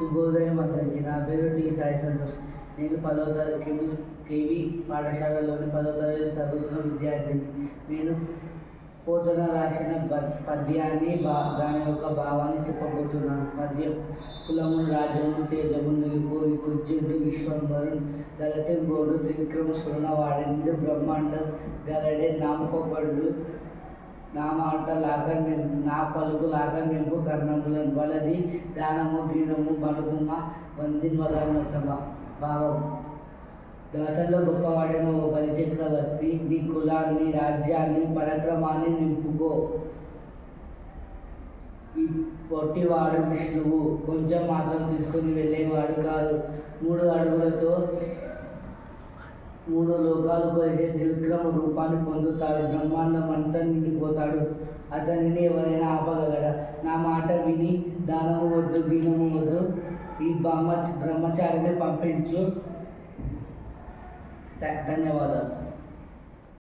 శుభోదయం అందరికీ. నా పేరు టి సాయి సంతోష్. నేను పదో తరగతి కేవి కేవి పాఠశాలలోని పదో తరగతి చదువుతున్న విద్యార్థిని. నేను పోతన రాసిన ప- పద్యాన్ని బా దాని యొక్క భావాన్ని చెప్పబోతున్నాను. పద్యం కులము రాజ్యము తేజము నిలుపు ఈ కుజ్జుడు దళితం బోడు త్రివిక్రమ స్ఫురణ వాడిండు బ్రహ్మాండం గలడే నామపొగడు నా మాట లాకర్ణింపు నా పలుకు లాకర్ణింపు కర్ణములను వలది దానము దీనము బడుగుమ వందిన్ వదనతమ భావం. దాతల్లో గొప్పవాడైన ఓ బలి చక్రవర్తి నీ కులాన్ని రాజ్యాన్ని పరాక్రమాన్ని నింపుకో. ఈ పొట్టివాడు విష్ణువు కొంచెం మాత్రం తీసుకొని వెళ్ళేవాడు కాదు. మూడు అడుగులతో లోకాలు కొలిసే త్రివిక్రమ రూపాన్ని పొందుతాడు. బ్రహ్మాండం అంతా నిండిపోతాడు. అతనిని ఎవరైనా ఆపగలడా? నా మాట విని దానము వద్దు గీనము వద్దు. ఈ బ్రహ్మ బ్రహ్మచారిని పంపించు. ధన్యవాదాలు.